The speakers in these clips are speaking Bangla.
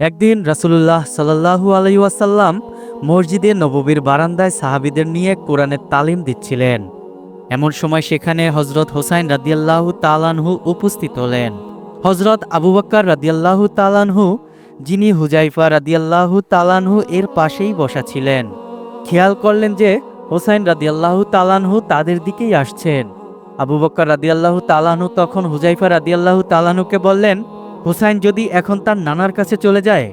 একদিন রাসুলুল্লাহ সাল্লাহু আলাইসাল্লাম মসজিদে নববীর বারান্দায় সাহাবিদের নিয়ে কোরআনের তালিম দিচ্ছিলেন। এমন সময় সেখানে হজরত হোসাইন রাদিয়াল্লাহু তালানহু উপস্থিত হলেন। হজরত আবু বক্কর রাদিয়াল্লাহু তালানহু যিনি হুজাইফা রাদিয়াল্লাহু তালানহু এর পাশেই বসা ছিলেন। খেয়াল করলেন যে হোসাইন রাদিয়াল্লাহু তালানহু তাদের দিকেই আসছেন। আবু বক্কর রাদিয়াল্লাহু তালানহু তখন হুজাইফা রাদিয়াল্লাহু তালানহুকে বললেন হোসাইন যদি এখন তার নানার কাছে চলে যায়,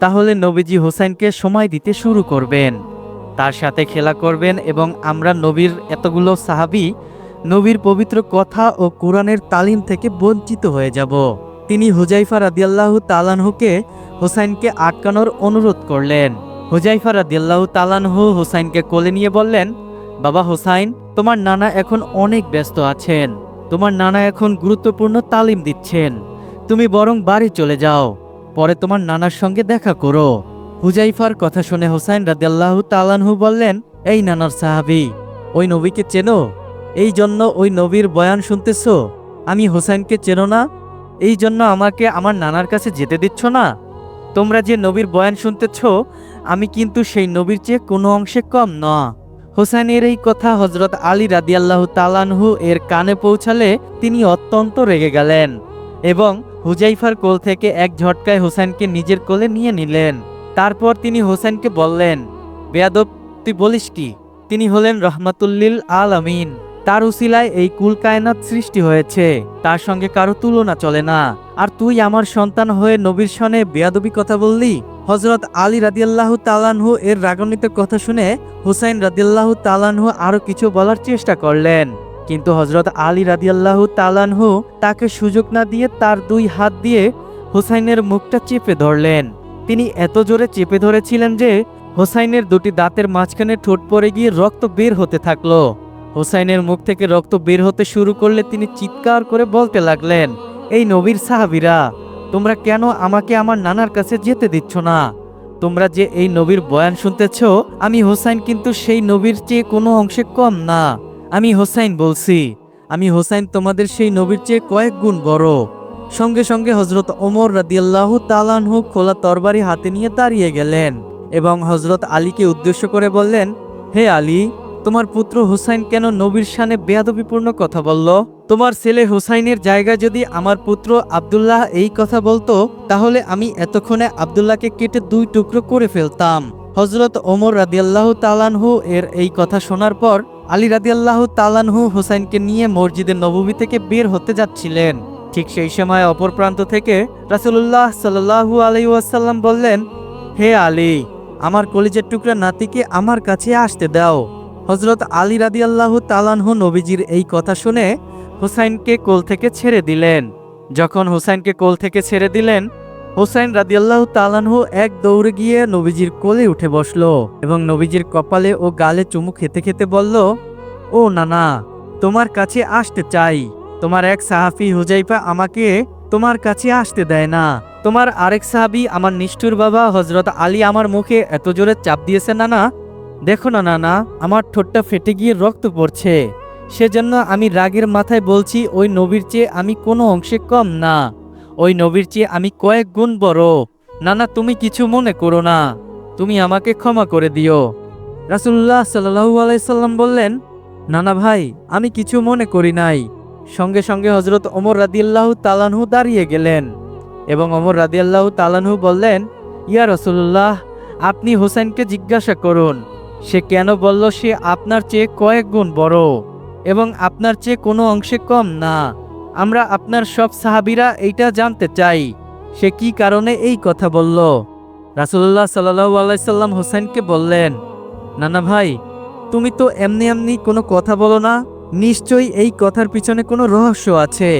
তাহলে নবীজি হোসাইনকে সময় দিতে শুরু করবেন। তার সাথে খেলা করবেন এবং আমরা নবীর এতগুলো সাহাবি, নবীর পবিত্র কথা ও কোরআনের তালিম থেকে বঞ্চিত হয়ে যাব। তিনি হুজাইফা রাদিয়াল্লাহু তালানহুকে হোসাইনকে আটকানোর অনুরোধ করলেন। হুজাইফা রাদিয়াল্লাহু তালানহু হোসাইনকে কোলে নিয়ে বললেন, বাবা হোসাইন, তোমার নানা এখন অনেক ব্যস্ত আছেন। তোমার নানা এখন গুরুত্বপূর্ণ তালিম দিচ্ছেন। তুমি বরং বাড়ি চলে যাও। পরে তোমার নানার সঙ্গে দেখা করো। হুজাইফার কথা শুনে হোসাইন রাদিয়াল্লাহু তালানহু বললেন, এই নানার সাহাবি, ওই নবীকে চেনো? এই জন্য ওই নবীর বয়ান শুনতেছ? আমি হোসাইনকে চেনো না? এই জন্য আমাকে আমার নানার কাছে যেতে দিচ্ছ না? তোমরা যে নবীর বয়ান শুনতেছ, আমি কিন্তু সেই নবীর চেয়ে কোনো অংশে কম না। হোসাইনের এই কথা হজরত আলী রাদিয়াল্লাহু তালানহু এর কানে পৌঁছালে তিনি অত্যন্ত রেগে গেলেন এবং হুজাইফার কোল থেকে এক ঝটকায় হোসেনকে নিজের কোলে নিয়ে নিলেন। তারপর তিনি হোসেনকে বললেন, বেয়াদব, তুই বলিস কি? তিনি হলেন রহমাতুল্লিল আল আমিন তার উসিলায় এই কুল কায়নাত সৃষ্টি হয়েছে। তার সঙ্গে কারও তুলনা চলে না। আর তুই আমার সন্তান হয়ে নবীর সনে বেয়াদবি কথা বললি? হজরত আলী রাদিয়াল্লাহু তালানহু এর রাগান্বিত কথা শুনে হুসাইন রাদিয়াল্লাহু তালানহু আরও কিছু বলার চেষ্টা করলেন। কিন্তু হজরত আলী রাদিয়াল্লাহু তালানহু তাকে সুযোগ না দিয়ে তার দুই হাত দিয়ে হুসাইনের মুখটা চেপে ধরলেন। তিনি এত জোরে চেপে ধরেছিলেন যে হোসাইনের দুটি দাঁতের মাঝখানে ঠোঁট পড়ে গিয়ে রক্ত বের হতে থাকল। হোসাইনের মুখ থেকে রক্ত বের হতে শুরু করলে তিনি চিৎকার করে বলতে লাগলেন, এই নবীর সাহাবিরা, তোমরা কেন আমাকে আমার নানার কাছে যেতে দিচ্ছ না? তোমরা যে এই নবীর বয়ান শুনতেছ, আমি হোসাইন কিন্তু সেই নবীর চেয়ে কোনো অংশে কম না। আমি হোসাইন বলছি। আমি হোসাইন তোমাদের সেই নবীর চেয়ে কয়েক গুণ বড়। সঙ্গে সঙ্গে হজরত ওমর রাদিয়াল্লাহু তালানহু খোলা তরবারি হাতে নিয়ে দাঁড়িয়ে গেলেন এবং হজরত আলীকে উদ্দেশ্য করে বললেন, হে আলী, তোমার পুত্র হুসাইন কেন নবীর শানে বেয়াদবিপূর্ণ কথা বলল? তোমার ছেলে হুসাইনের জায়গায় যদি আমার পুত্র আব্দুল্লাহ এই কথা বলতো, তাহলে আমি এতক্ষণে আব্দুল্লাহকে কেটে দুই টুকরো করে ফেলতাম। হজরত ওমর রাদিয়াল্লাহু তালানহু এর এই কথা শোনার পর আলী রাদিয়াল্লাহু তালানহু হোসাইনকে নিয়ে মসজিদের নববী থেকে বের হতে যাচ্ছিলেন। ঠিক সেই সময় অপর প্রান্ত থেকে রাসুলুল্লাহ সাল্লাহু আলাইসাল্লাম বললেন, হে আলী, আমার কলিজের টুকরা নাতিকে আমার কাছে আসতে দাও। হজরত আলী রাদিয়াল্লাহু তালানহু নবীজির এই কথা শুনে হোসাইনকে কোল থেকে ছেড়ে দিলেন। যখন হোসাইনকে কোল থেকে ছেড়ে দিলেন হোসাইন রাদিয়াল্লাহু তালানহু এক দৌড়ে গিয়ে নবীজির কোলে উঠে বসল এবং নবীজির কপালে ও গালে চুমু খেতে খেতে বলল, ও নানা, তোমার কাছে আসতে চাই। তোমার এক সাহাফি হুজাইফা আমাকে তোমার কাছে আসতে দেয় না। তোমার আরেক সাহাবি আমার নিষ্ঠুর বাবা হজরত আলী আমার মুখে এত জোরে চাপ দিয়েছে, নানা। দেখো না, নানা, আমার ঠোঁটটা ফেটে গিয়ে রক্ত পড়ছে। সেজন্য আমি রাগের মাথায় বলছি, ওই নবীর চেয়ে আমি কোনো অংশে কম না। ওই নবীর চেয়ে আমি কয়েক গুণ বড়। নানা, তুমি কিছু মনে করো না। তুমি আমাকে ক্ষমা করে দিও। রাসুল্লাহ সাল্লাহু আলাইসাল্লাম বললেন, নানা ভাই, আমি কিছু মনে করি নাই। সঙ্গে সঙ্গে হজরত ওমর রাদিয়াল্লাহ তালানহু দাঁড়িয়ে গেলেন এবং ওমর রাদিয়াল্লাহ তালানহু বললেন, ইয়া রসুল্লাহ আপনি হোসেনকে জিজ্ঞাসা করুন। সে কেন বলল সে আপনার চেয়ে কয়েক গুণ বড় এবং আপনার চেয়ে কোনো অংশে কম না। আমরা আপনার সব সাহাবিরা এইটা জানতে চাই। সে কি কারণে এই কথা বলল? রাসুল্লাহ সাল্লাহু আলাইসাল্লাম হোসেনকে বললেন, নানা ভাই, তুমি তো এমনি এমনি কোনো কথা বলো না। নিশ্চয়ই এই কথার পিছনে কোনো রহস্য আছে।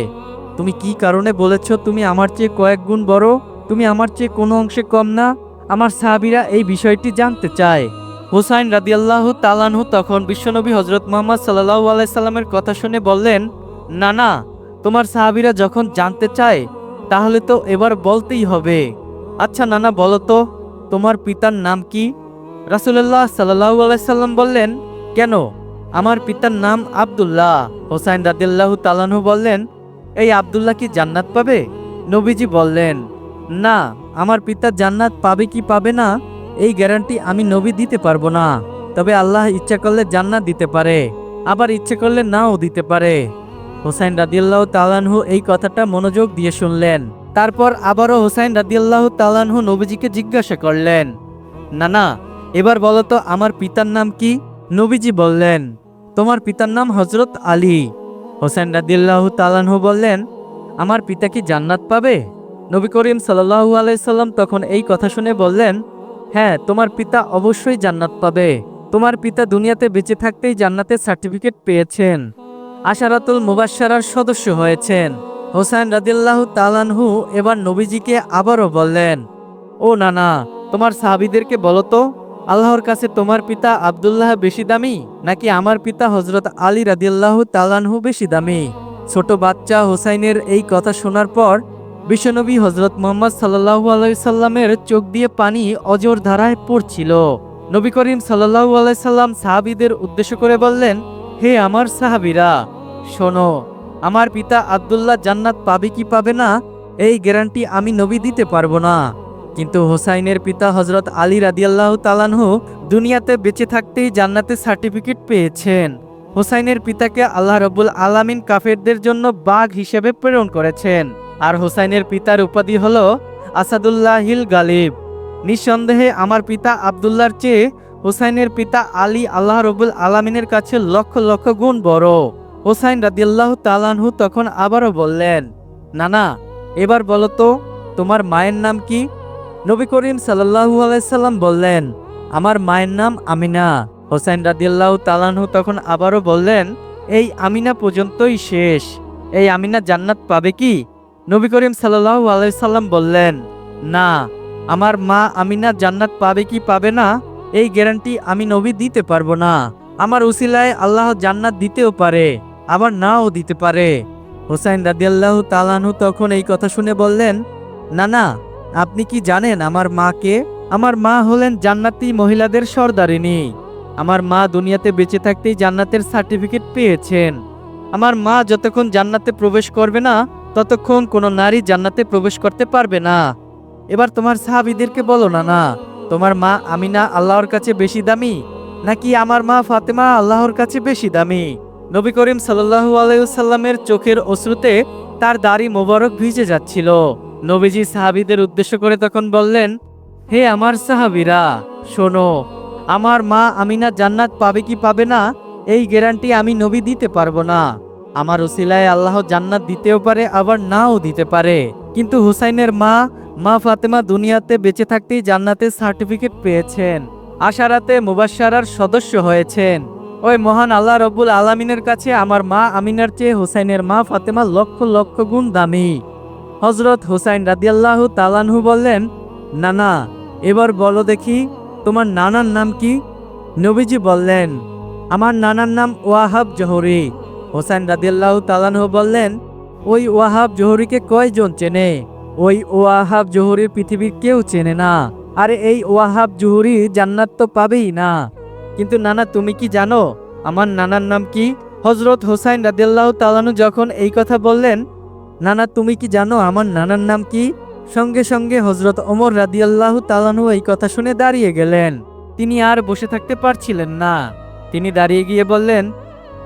তুমি কি কারণে বলেছ তুমি আমার চেয়ে কয়েক গুণ বড়? তুমি আমার চেয়ে কোনো অংশে কম না। আমার সাহাবিরা এই বিষয়টি জানতে চায়। হুসাইন রাদিয়াল্লাহু তালানহু তখন বিশ্বনবী হজরত মোহাম্মদ সাল্লাহু আলাইসাল্লামের কথা শুনে বললেন না না তোমার সাহাবিরা যখন জানতে চায়, তাহলে তো এবার বলতেই হবে। আচ্ছা নানা, বলো তো, তোমার পিতার নাম কি? রাসুল্লাহ সাল্লাহু আলাইসাল্লাম বললেন, কেন? আমার পিতার নাম আব্দুল্লাহ। হোসাইন রাদিল্লাহু তালানহু বললেন, এই আবদুল্লাহ কি জান্নাত পাবে? নবীজি বললেন, না, আমার পিতা জান্নাত পাবে কি পাবে না, এই গ্যারান্টি আমি নবী দিতে পারব না। তবে আল্লাহ ইচ্ছা করলে জান্নাত দিতে পারে, আবার ইচ্ছে করলে নাও দিতে পারে। হোসাইন রাদিয়াল্লাহু তালানহু এই কথাটা মনোযোগ দিয়ে শুনলেন। তারপর আবারও হোসাইন রাদিয়াল্লাহু তালানহু নবীজিকে জিজ্ঞাসা করলেন না না এবার বলো তো আমার পিতার নাম কি? নবীজি বললেন, তোমার পিতার নাম হজরত আলী। হোসেন রাদিল্লাহু তালানহু বললেন, আমার পিতা কি জান্নাত পাবে? নবী করিম সাল্লাহু আলাইসাল্লাম তখন এই কথা শুনে বললেন হ্যাঁ তোমার পিতা অবশ্যই জান্নাত পাবে। তোমার পিতা দুনিয়াতে বেঁচে থাকতেই জান্নাতের সার্টিফিকেট পেয়েছেন। আশারাতুল মুবাশশারার সদস্য হয়েছেন। হোসেন রাদিল্লাহু তালানহু এবার নবীজিকে আবারও বললেন, ও না না তোমার সাহাবিদেরকে বলো তো, আল্লাহর কাছে তোমার পিতা আবদুল্লাহ বেশি দামি, নাকি আমার পিতা হজরত আলী রাদিয়াল্লাহ তালানহু বেশি দামি? ছোট বাচ্চা হোসাইনের এই কথা শোনার পর বিশ্বনবী হজরত মোহাম্মদ সাল্লাহু আলাইসাল্লামের চোখ দিয়ে পানি অজর ধারায় পড়ছিল। নবী করিম সাল্লাহু আলাইসাল্লাম সাহাবিদের উদ্দেশ্য করে বললেন হে আমার সাহাবিরা, শোনো, আমার পিতা আব্দুল্লাহ জান্নাত পাবে কি পাবে না, এই গ্যারান্টি আমি নবী দিতে পারব না। কিন্তু হোসাইনের পিতা হজরত আলী রাদিয়াল্লাহ তালানহু দুনিয়াতে বেঁচে থাকতেই জান্নাতের সার্টিফিকেট পেয়েছেন। হোসাইনের পিতাকে আল্লাহ রবুল আলামিন কাফেরদের জন্য বাঘ হিসেবে প্রেরণ করেছেন। আর হোসাইনের পিতার উপাধি হল আসাদুল্লাহিল গালিব। নিঃসন্দেহে আমার পিতা আবদুল্লার চেয়ে হোসাইনের পিতা আলী আল্লাহ রবুল আলামিনের কাছে লক্ষ লক্ষ গুণ বড়। হোসাইন রাদিয়াল্লাহ তালানহু তখন আবারও বললেন না না এবার বলো তো, তোমার মায়ের নাম কি? নবী করিম সাল্লাহু আলাইসাল্লাম বললেন, আমার মায়ের নাম আমিনা। হোসাইন রাদিয়াল্লাহু তালানহু তখন আবারও বললেন, এই আমিনা পর্যন্তই শেষ। এই আমিনা জান্নাত পাবে কি? নবী করিম সাল্লাহু আলাইসাল্লাম বললেন, না, আমার মা আমিনা জান্নাত পাবে কি পাবে না? এই গ্যারান্টি আমি নবী দিতে পারব না। আমার উসিলায় আল্লাহ জান্নাত দিতেও পারে, আবার নাও দিতে পারে। হোসাইন রাদিয়াল্লাহু তালানহু তখন এই কথা শুনে বললেন, না না, আপনি কি জানেন আমার মাকে? আমার মা হলেন জান্নাতি মহিলাদের সর্দারিনী। আমার মা দুনিয়াতে বেঁচে থাকতেই জান্নাতের সার্টিফিকেট পেয়েছেন। আমার মা যতক্ষণ জান্নাতে প্রবেশ করবে না, ততক্ষণ কোনো নারী জান্নাতে প্রবেশ করতে পারবে না। এবার তোমার সাহাবিদেরকে বলো, না না তোমার মা আমিনা আল্লাহর কাছে বেশি দামি, নাকি আমার মা ফাতেমা আল্লাহর কাছে বেশি দামি? নবী করিম সাল্লাহু আলাইসাল্লামের চোখের অশ্রুতে তার দাড়ি মোবারক ভিজে যাচ্ছিল। নবীজি সাহাবিদের উদ্দেশ্য করে তখন বললেন, হে আমার সাহাবিরা, শোনো, আমার মা আমিনা জান্নাত পাবে কি পাবে না, এই গ্যারান্টি আমি নবী দিতে পারব না। আমার ওসিলায় আল্লাহ জান্নাত দিতেও পারে, আবার নাও দিতে পারে। কিন্তু হুসাইনের মা মা ফাতেমা দুনিয়াতে বেঁচে থাকতেই জান্নাতের সার্টিফিকেট পেয়েছেন, আশারাতে মুবাশশারার সদস্য হয়েছেন। ওই মহান আল্লাহ রব্বুল আলামিনের কাছে আমার মা আমিনার চেয়ে হুসাইনের মা ফাতেমা লক্ষ লক্ষ গুণ দামি। হজরত হুসাইন রাদিয়াল্লাহু তালানহু বললেন না না এবার বলো দেখি, তোমার নানার নাম কি? নবীজি বললেন, আমার নানার নাম ওয়াহাব জহরি। হোসাইন রাদিয়াল্লাহু তালানহু বললেন ওই ওয়াহাব জহরিকে কয়জন চেনে? ওই ওয়াহাব জহরি পৃথিবীর কেউ চেনে না। আরে এই ওয়াহাব জহুরি জান্নাত তো পাবেই না। কিন্তু নানা, তুমি কি জানো, আমার নানার নাম কি? হজরত হোসাইন রাদিয়াল্লাহ তালানু যখন এই কথা বললেন, নানা, তুমি কি জানো আমার নানার নাম কি? সঙ্গে সঙ্গে হজরত ওমর রাদিয়াল্লাহু তালানু এই কথা শুনে দাঁড়িয়ে গেলেন। তিনি আর বসে থাকতে পারছিলেন না। তিনি দাঁড়িয়ে গিয়ে বললেন,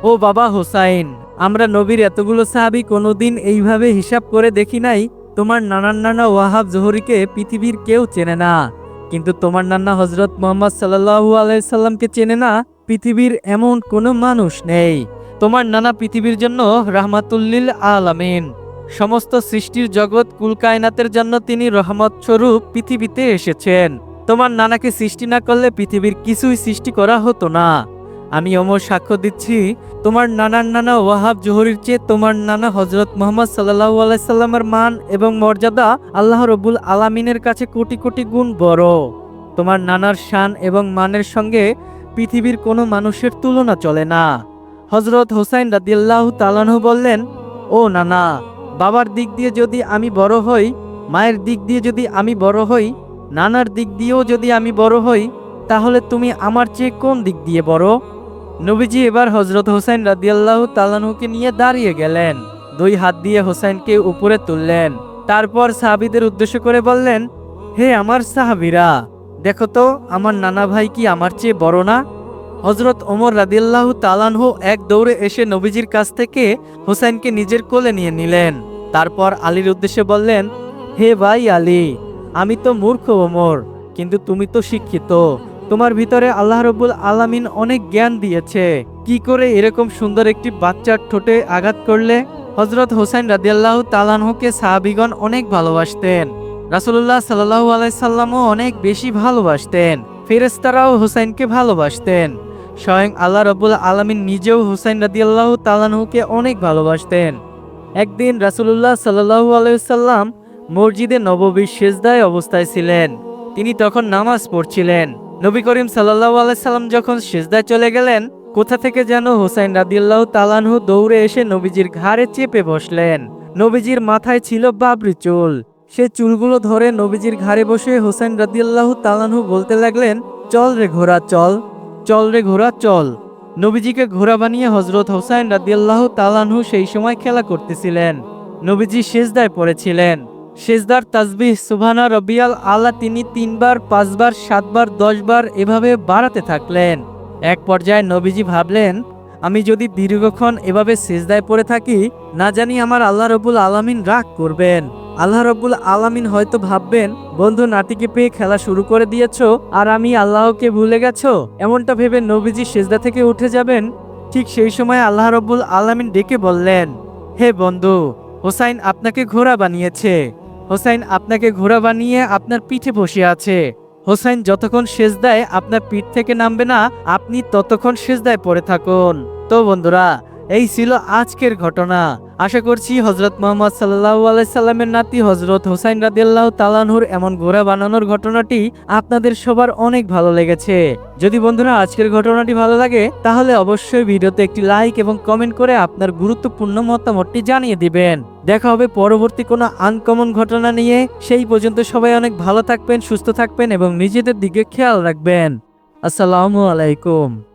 ও বাবা হোসাইন আমরা নবীর এতগুলো সাহাবি কোনোদিন এইভাবে হিসাব করে দেখি নাই, তোমার নানান নানা ওয়াহাব জহরিকে পৃথিবীর কেউ চেনে না। কিন্তু তোমার নানা হজরত মোহাম্মদ সাল্লাহু আলাইসাল্লামকে চেনে না, পৃথিবীর এমন কোনো মানুষ নেই। তোমার নানা পৃথিবীর জন্য রাহমাতুল্লিল আলামিন। সমস্ত সৃষ্টির জগৎ কুলকায়নাতের জন্য তিনি রহমত স্বরূপ পৃথিবীতে এসেছেন। তোমার নানাকে সৃষ্টি না করলে পৃথিবীর কিছুই সৃষ্টি করা হতো না। আমি অমর সাক্ষ্য দিচ্ছি, তোমার নানার নানা ওয়াহাব জোহরির চেয়ে তোমার নানা হজরত মোহাম্মদ সাল্লাহু আলাইসাল্লামের মান এবং মর্যাদা আল্লাহ রবুল আলামিনের কাছে কোটি কোটি গুণ বড়। তোমার নানার শান এবং মানের সঙ্গে পৃথিবীর কোনো মানুষের তুলনা চলে না। হজরত হোসাইন রাদিয়াল্লাহু তালানহু বললেন, ও নানা, বাবার দিক দিয়ে যদি আমি বড় হই, মায়ের দিক দিয়ে যদি আমি বড় হই, নানার দিক দিয়েও যদি আমি বড় হই, তাহলে তুমি আমার চেয়ে কোন দিক দিয়ে বড়? নবীজি এবার হজরত হোসেন রাদিয়াল্লাহু তালানহুকে নিয়ে দাঁড়িয়ে গেলেন। দুই হাত দিয়ে হোসেনকে উপরে তুললেন। তারপর সাহাবিদের উদ্দেশ্য করে বললেন, হে আমার সাহাবিরা, দেখো তো, আমার নানা ভাই কি আমার চেয়ে বড় না? হজরত ওমর রাদিল্লাহু তালানহু এক দৌড়ে এসে নবীজির কাছ থেকে হোসেনকে নিজের কোলে নিয়ে নিলেন। তারপর আলীর উদ্দেশ্যে বললেন, হে ভাই আলী, আমি তো মূর্খ ওমর, কিন্তু তুমি তো শিক্ষিত। তোমার ভিতরে আল্লাহ রবুল আলামিন অনেক জ্ঞান দিয়েছে। কি করে এরকম সুন্দর একটি বাচ্চার ঠোঁটে আঘাত করলে? হজরত হোসেন রাদিয়াল্লাহু তালানহকে সাহাবিগণ অনেক ভালোবাসতেন। রাসুল্লাহ সাল্লাহু আলাইসাল্লামও অনেক বেশি ভালোবাসতেন। ফেরেস্তারাও হোসেনকে ভালোবাসতেন। স্বয়ং আল্লাহ রবুল আলমিন নিজেও হুসাইন রাদিয়াল্লাহু তালানহুকে অনেক ভালোবাসতেন। একদিন রাসুলুল্লাহ সাল্লাহু আলাইসাল্লাম মসজিদে নববীর সেজদায় অবস্থায় ছিলেন। তিনি তখন নামাজ পড়ছিলেন। নবী করিম সাল্লাহু আলাইসাল্লাম যখন সেজদায় চলে গেলেন, কোথা থেকে যেন হোসাইন রাদিয়াল্লাহ তালানহু দৌড়ে এসে নবীজির ঘাড়ে চেপে বসলেন। নবীজির মাথায় ছিল বাবরি চুল। সে চুলগুলো ধরে নবীজির ঘাড়ে বসে হোসেন রাদিয়াল্লাহু তালানহু বলতে লাগলেন, চল রে ঘোড়া, চল। চল রে ঘোড়া, চল। নবীজিকে ঘোড়া বানিয়ে হজরত হোসাইন রাদিয়াল্লাহ তালানহু সেই সময় খেলা করতেছিলেন। নবীজি সেজদায় পড়েছিলেন। সেজদার তাজবিহ সুবহানা রবিয়াল আল্লাহ তিনি তিনবার, পাঁচবার, সাতবার, দশবার এভাবে বাড়াতে থাকলেন। এক পর্যায়ে নবীজি ভাবলেন, আমি যদি দীর্ঘক্ষণ এভাবে সেজদায় পড়ে থাকি, না জানি আমার আল্লাহ রবুল আলামিন রাগ করবেন। আল্লাহ রব্বুল আলামিন হয়তো ভাববেন, বন্ধু নাতিকে পেয়ে খেলা শুরু করে দিয়েছ, আর আমি আল্লাহকে ভুলে গেছো? এমনটা ভেবে নবীজি সেজদা থেকে উঠে যাবেন। ঠিক সেই সময় আল্লাহ রব্বুল আলামিন ডেকে বললেন, হে বন্ধু, হোসাইন আপনাকে ঘোড়া বানিয়েছে। হোসাইন আপনাকে ঘোড়া বানিয়ে আপনার পিঠে বসে আছে। হোসাইন যতক্ষণ সেজদায় আপনার পিঠ থেকে নামবে না, আপনি ততক্ষণ সেজদায় পড়ে থাকুন। তো বন্ধুরা এই ছিল আজকের ঘটনা। আশা করছি হজরত মোহাম্মদ সাল্লাহ আলাইসাল্লামের নাতি হজরত হোসাইন রাদিয়াল্লাহ তালানহুর এমন ঘোড়া বানানোর ঘটনাটি আপনাদের সবার অনেক ভালো লেগেছে। যদি বন্ধুরা আজকের ঘটনাটি ভালো লাগে, তাহলে অবশ্যই ভিডিওতে একটি লাইক এবং কমেন্ট করে আপনার গুরুত্বপূর্ণ মতামতটি জানিয়ে দিবেন। দেখা হবে পরবর্তী কোনো আনকমন ঘটনা নিয়ে। সেই পর্যন্ত সবাই অনেক ভালো থাকবেন, সুস্থ থাকবেন এবং নিজেদের দিকে খেয়াল রাখবেন। আসসালামু আলাইকুম।